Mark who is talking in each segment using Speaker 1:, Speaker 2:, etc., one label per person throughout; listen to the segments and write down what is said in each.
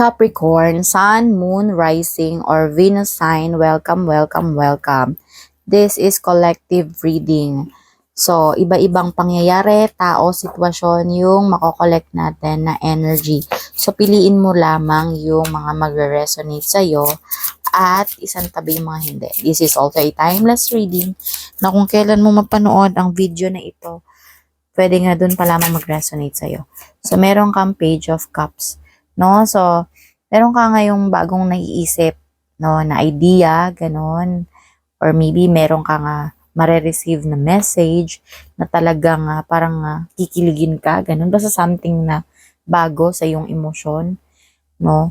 Speaker 1: Capricorn, Sun, Moon, Rising, or Venus sign, welcome, welcome, welcome. This is collective reading. So, iba-ibang pangyayari, tao, sitwasyon, yung makokollect natin na energy. So, piliin mo lamang yung mga magre-resonate sa'yo at isang tabi yung mga hindi. This is also a timeless reading na kung kailan mo mapanood ang video na ito, pwede nga dun pa lamang mag-resonate sa'yo. So, meron kang page of cups. No? So, meron ka ngayong bagong naiisip, no, na idea, ganon. Or maybe meron ka nga mare-receive na message na talagang ah, parang ah, kikiligin ka, ganun. Basta something na bago sa iyong emosyon, no?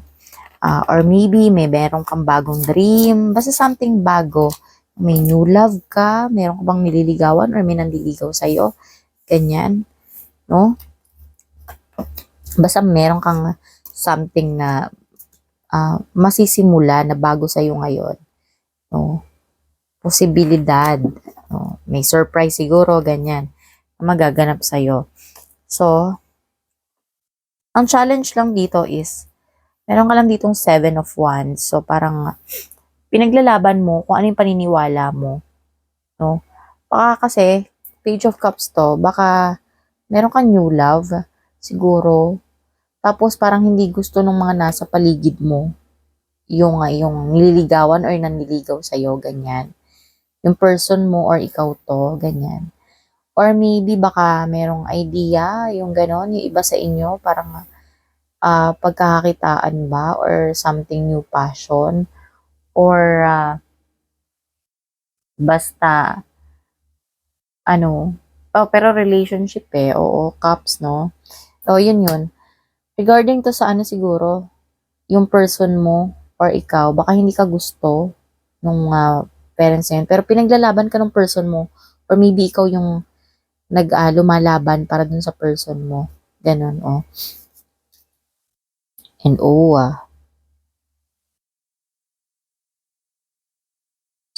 Speaker 1: Ah, or maybe may meron kang bagong dream, basta something bago. May new love ka, meron ka bang nililigawan or may nanliligaw sa'yo, ganyan, no? Basta meron kang something na ah, masisimula na bago sa'yo ngayon, no? Posibilidad, no? May surprise siguro, ganyan, na magaganap sa'yo. So, ang challenge lang dito is, meron ka lang ditong seven of wands. So, parang pinaglalaban mo kung ano yung paniniwala mo. No? Baka kasi, page of cups to, baka meron kang new love, siguro. Tapos parang hindi gusto ng mga nasa paligid mo yung, yung nililigawan or nanliligaw sa'yo, ganyan. Yung person mo or ikaw to, ganyan. Or maybe baka merong idea, yung ganon, yung iba sa inyo, parang ah pagkakakitaan ba or something new passion or ah, basta ano oh, pero relationship eh oo cups no oh yun yun regarding to sa ano siguro yung person mo or ikaw baka hindi ka gusto nung ah, parents niya yun. pero pinaglalaban ka ng person mo or maybe ikaw yung nag ah, lumalaban para dun sa person mo ganun oh and oh ah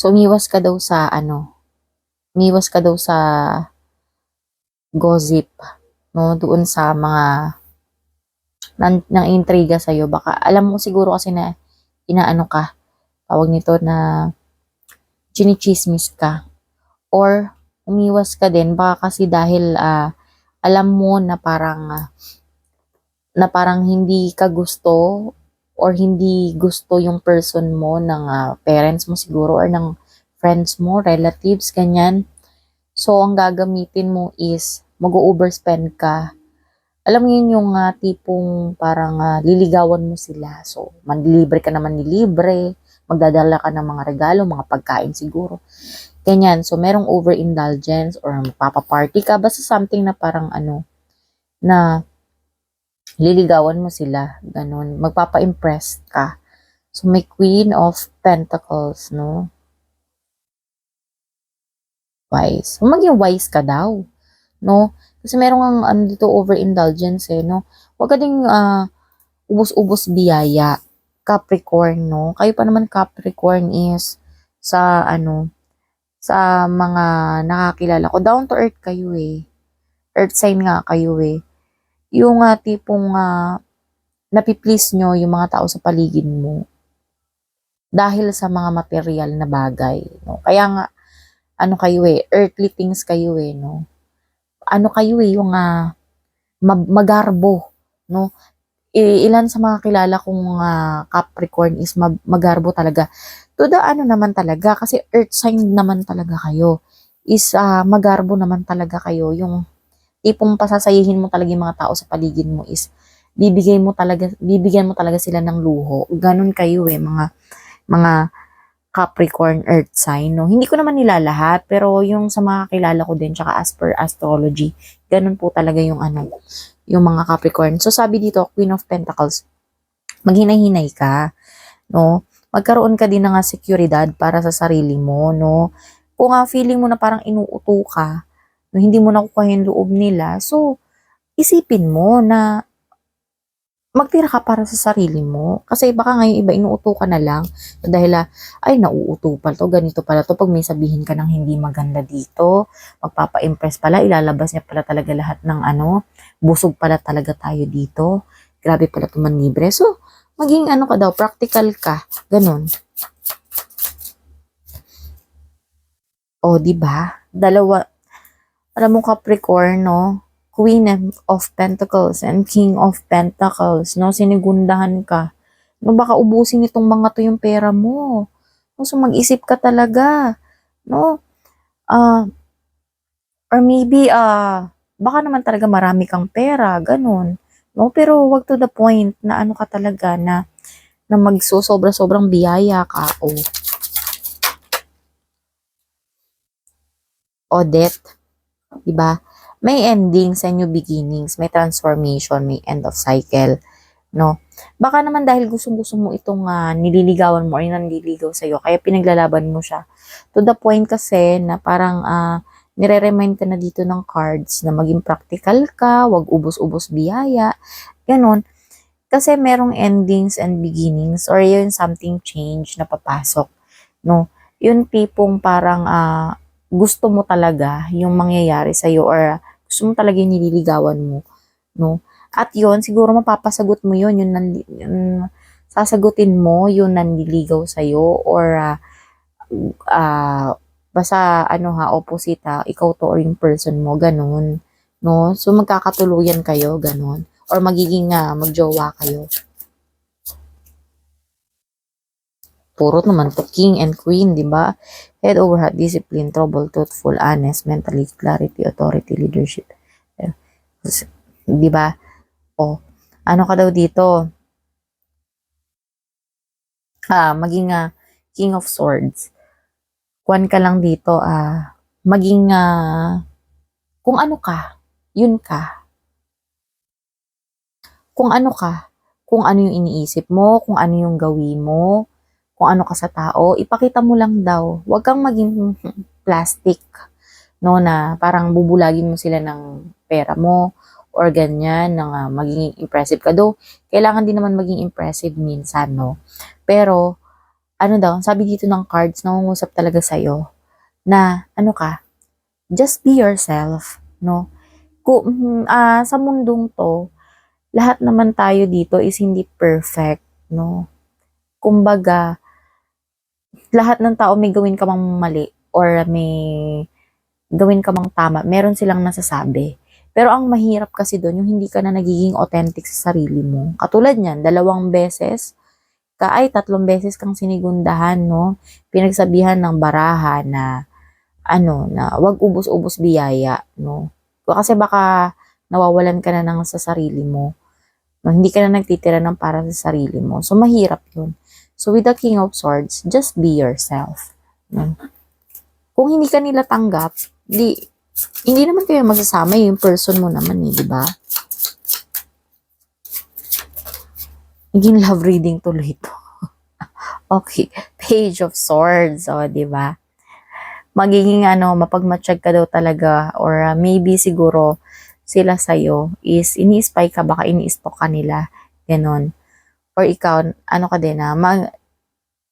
Speaker 1: So, umiwas ka daw sa ano, umiwas ka daw sa gossip, no? Doon sa mga nan, nang intriga sa'yo. Baka, alam mo siguro kasi na inaano ka, tawag nito na chinichismis ka. Or, umiwas ka din, baka kasi dahil ah, alam mo na parang ah, na parang hindi ka gusto or hindi gusto yung person mo ng ah, parents mo siguro or ng friends mo, relatives, ganyan. So, ang gagamitin mo is mag-overspend ka. Alam mo yun yung ah, tipong parang ah, liligawan mo sila. So, manlilibre ka naman nilibre, magdadala ka ng mga regalo, mga pagkain siguro. Ganyan. So, merong overindulgence or magpapaparty ka. Basta something na parang ano, na liligawan mo sila, ganun, magpapa-impress ka. So, may Queen of Pentacles, no? Wise. So, maging wise ka daw, no? Kasi merong ang ano dito, overindulgence, eh, no? Huwag ka ding ah, ubos-ubos biyaya. Capricorn, no? Kayo pa naman Capricorn is sa, ano, sa mga nakakilala ko. Down to earth kayo, eh. Earth sign nga kayo, eh yung uh, tipong uh, napiplease nyo yung mga tao sa paligid mo dahil sa mga material na bagay. No? Kaya nga, ano kayo eh, earthly things kayo eh, no? Ano kayo eh, yung uh, magarbo, no? Ilan sa mga kilala kong uh, Capricorn is mag- magarbo talaga. To the ano naman talaga, kasi earth sign naman talaga kayo. Is uh, magarbo naman talaga kayo, yung tipong pasasayihin mo talaga yung mga tao sa paligid mo is bibigay mo talaga bibigyan mo talaga sila ng luho. Ganun kayo eh mga mga Capricorn earth sign no. Hindi ko naman nila lahat pero yung sa mga kilala ko din tsaka as per astrology, ganun po talaga yung ano yung mga Capricorn. So sabi dito Queen of Pentacles, maghinay-hinay ka no. Magkaroon ka din ng seguridad para sa sarili mo no. Kung nga feeling mo na parang inuuto ka, no, hindi mo nakukuha yung loob nila, so, isipin mo na magtira ka para sa sarili mo. Kasi baka ngayon iba inuuto ka na lang dahil ah, ay nauuto pala to, ganito pala to. Pag may sabihin ka ng hindi maganda dito, magpapa-impress pala, ilalabas niya pala talaga lahat ng ano, busog pala talaga tayo dito. Grabe pala to manlibre. So, maging ano ka daw, practical ka. Ganon. O, di ba? Dalawa, alam mo Capricorn, no? Queen of Pentacles and King of Pentacles, no? Sinigundahan ka. No, baka ubusin itong mga to yung pera mo. No, so mag-isip ka talaga. No? Ah, or maybe, ah, baka naman talaga marami kang pera, ganun. No, pero wag to the point na ano ka talaga na na magsosobra-sobrang biyaya ka o o death. 'Di ba? May endings and new beginnings, may transformation, may end of cycle, no? Baka naman dahil gustong-gusto mo itong ah, nililigawan mo or nanliligaw sa'yo, kaya pinaglalaban mo siya. To the point kasi na parang ah, nire-remind ka na dito ng cards na maging practical ka, wag ubos-ubos biyaya, ganun. Kasi merong endings and beginnings or yun something change na papasok, no? Yun tipong parang ah, gusto mo talaga yung mangyayari sa'yo or gusto mo talaga yung nililigawan mo, no? At yun, siguro mapapasagot mo yun, yung, nanli, yung sasagutin mo yung nanliligaw sa'yo or ah, ah, basta ano ha, opposite ha, ikaw to or yung person mo, ganun. No? So, magkakatuluyan kayo, ganun. Or magiging uh, magjowa kayo. Puro naman to king and queen, di ba? Head over heart, discipline, trouble, truthful, honest, mentally, clarity, authority, leadership. Di ba? O, ano ka daw dito? Ah, maging ah, king of swords kuan ka lang dito, ah, maging, ah, kung ano ka, yun ka. Kung ano ka, kung ano yung iniisip mo, kung ano yung gawin mo, kung ano ka sa tao, ipakita mo lang daw. Huwag kang maging plastic, no, na parang bubulagin mo sila ng pera mo, or ganyan, na nga maging impressive ka. Though, kailangan din naman maging impressive minsan, no? Pero, ano daw, sabi dito ng cards, nangungusap talaga sa'yo na, ano ka, just be yourself, no? Kung, ah, sa mundong to, lahat naman tayo dito is hindi perfect, no? Kumbaga, lahat ng tao may gawin ka mang mali or may gawin ka mang tama, meron silang nasasabi. Pero ang mahirap kasi doon, yung hindi ka na nagiging authentic sa sarili mo. Katulad niyan, dalawang beses, ka ay tatlong beses kang sinigundahan, no? Pinagsabihan ng baraha na ano, na wag ubos-ubos biyaya, no? Kasi baka nawawalan ka na ng sa sarili mo. No, hindi ka na nagtitira ng para sa sarili mo. So, mahirap yun. So, with the King of Swords, just be yourself. Kung hindi ka nila tanggap, di, hindi naman kayo masasama yung person mo naman eh, di ba? Naging love reading tuloy ito. okay. Page of Swords. O, di ba? Magiging ano, mapagmatsyag ka daw talaga or uh, maybe siguro sila sa'yo is ini-spy ka, baka ini-stalk ka nila. Ganon. Or ikaw, ano ka din ha, mag,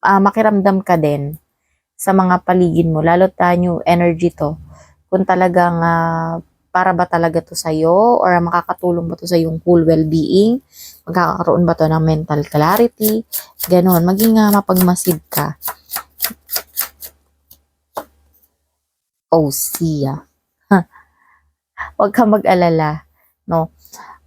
Speaker 1: ah, makiramdam ka din sa mga paligid mo. Lalo ta new energy to. Kung talagang ah, para ba talaga to sa'yo or makakatulong ba to sa yung cool well-being, magkakaroon ba to ng mental clarity, ganon, maging uh, mapagmasid ka. Oh, siya. Huwag ka mag-alala, no?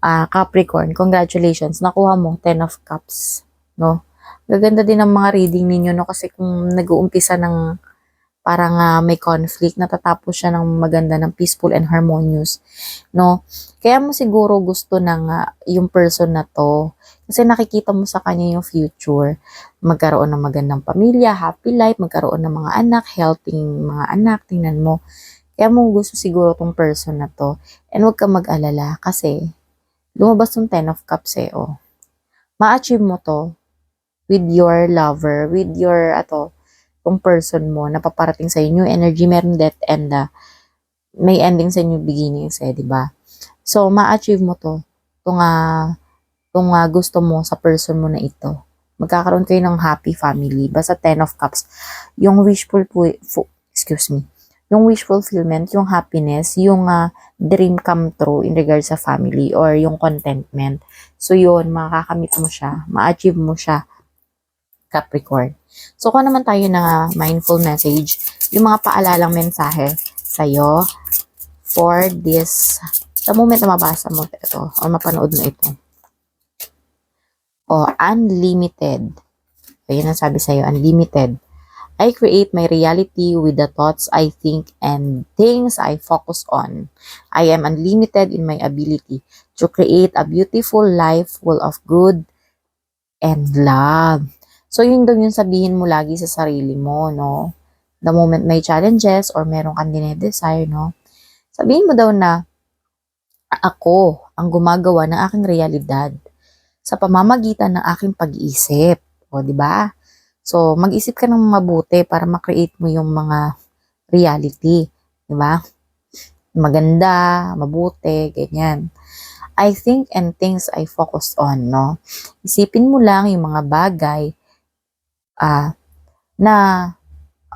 Speaker 1: Ah, Capricorn, congratulations, nakuha mo 10 of cups, no? Gaganda din ang mga reading ninyo, no? Kasi kung nag-uumpisa ng parang uh, may conflict, natatapos siya ng maganda, ng peaceful and harmonious, no? Kaya mo siguro gusto ng uh, yung person na to, kasi nakikita mo sa kanya yung future, magkaroon ng magandang pamilya, happy life, magkaroon ng mga anak, healthy mga anak, tingnan mo. Kaya mo gusto siguro tong person na to. And huwag ka mag-alala kasi lumabas yung 10 of cups eh, oh. Ma-achieve mo to with your lover, with your, ato, tong person mo na paparating sa new energy, meron death and uh, may ending sa new beginnings eh, di ba? So, ma-achieve mo to, tong, uh, tong uh, gusto mo sa person mo na ito. Magkakaroon kayo ng happy family. Basta 10 of cups. Yung wishful excuse me, yung wish fulfillment, yung happiness, yung ah, dream come true in regards sa family or yung contentment. So yun, makakamit mo siya, ma-achieve mo siya, Capricorn. So kung naman tayo ng ah, mindful message, yung mga paalalang mensahe sa'yo for this, sa moment na mabasa mo ito or mapanood mo ito. O, unlimited. Ayun ang sabi sa'yo, unlimited. I create my reality with the thoughts I think and things I focus on. I am unlimited in my ability to create a beautiful life full of good and love. So, yun daw yung sabihin mo lagi sa sarili mo, no? The moment may challenges or meron kang dinedesire, no? Sabihin mo daw na, ako ang gumagawa ng aking realidad sa pamamagitan ng aking pag-iisip. O, di ba? So, mag-isip ka ng mabuti para makreate mo yung mga reality. Di ba? Maganda, mabuti, ganyan. I think and things I focus on, no? Isipin mo lang yung mga bagay ah na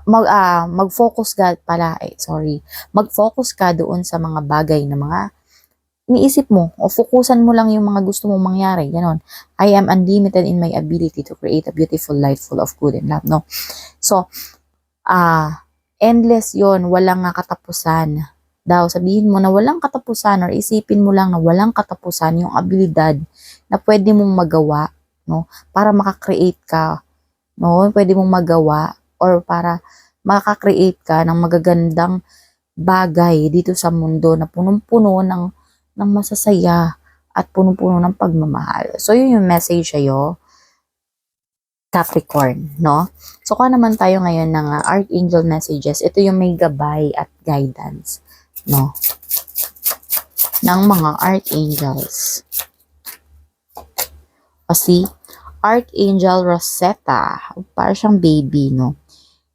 Speaker 1: mag, ah, mag-focus ka pala, eh, sorry, mag-focus ka doon sa mga bagay na mga iniisip mo o fokusan mo lang yung mga gusto mong mangyari, ganon. I am unlimited in my ability to create a beautiful life full of good and love, no? So, ah, endless yon walang nga katapusan. Daw, sabihin mo na walang katapusan or isipin mo lang na walang katapusan yung abilidad na pwede mong magawa, no? Para makakreate ka, no? Pwede mong magawa or para makakreate ka ng magagandang bagay dito sa mundo na punong-puno ng ng masasaya at punong-puno ng pagmamahal. So, yun yung message sa'yo, Capricorn, no? So, kung naman tayo ngayon ng ah, Archangel messages, ito yung may gabay at guidance, no? Ng mga Archangels. Kasi, Archangel Rosetta, para siyang baby, no?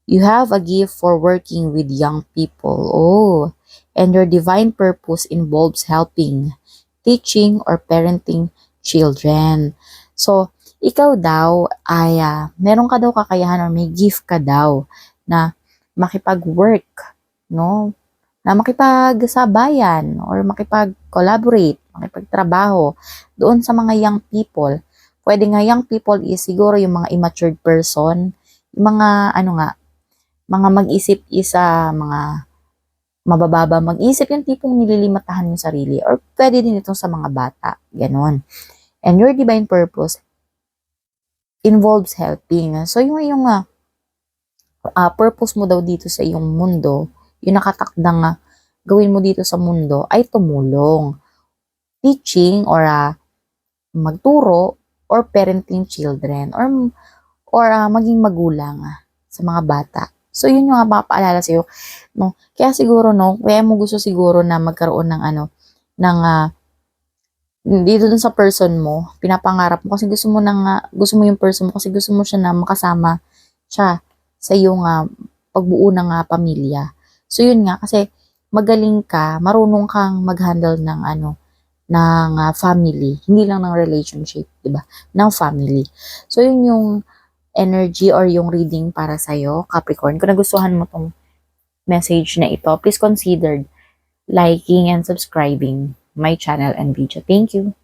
Speaker 1: You have a gift for working with young people. Oh, and your divine purpose involves helping, teaching, or parenting children. So, ikaw daw ay ah, meron ka daw kakayahan or may gift ka daw na makipag-work, no? Na makipagsabayan or makipag-collaborate, makipagtrabaho doon sa mga young people. Pwede nga young people is siguro yung mga immature person, yung mga ano nga, mga mag-isip isa, mga mabababa mag-isip, yung tipong nililimatahan yung sarili. Or pwede din itong sa mga bata. Ganon. And your divine purpose involves helping. So, yung, yung uh, uh, purpose mo daw dito sa iyong mundo, yung nakatakdang uh, gawin mo dito sa mundo ay tumulong. Teaching or uh, magturo or parenting children or or uh, maging magulang uh, sa mga bata. So, yun yung mga paalala sa'yo. No? Kaya siguro, no, kaya mo gusto siguro na magkaroon ng ano, ng, uh, dito dun sa person mo, pinapangarap mo kasi gusto mo nang, uh, gusto mo yung person mo kasi gusto mo siya na makasama siya sa iyong uh, pagbuo ng uh, pamilya. So, yun nga, kasi magaling ka, marunong kang mag-handle ng ano, ng uh, family, hindi lang ng relationship, 'di ba? Ng family. So yun yung energy or yung reading para sa'yo, Capricorn. Kung nagustuhan mo tong message na ito, please consider liking and subscribing my channel and video. Thank you.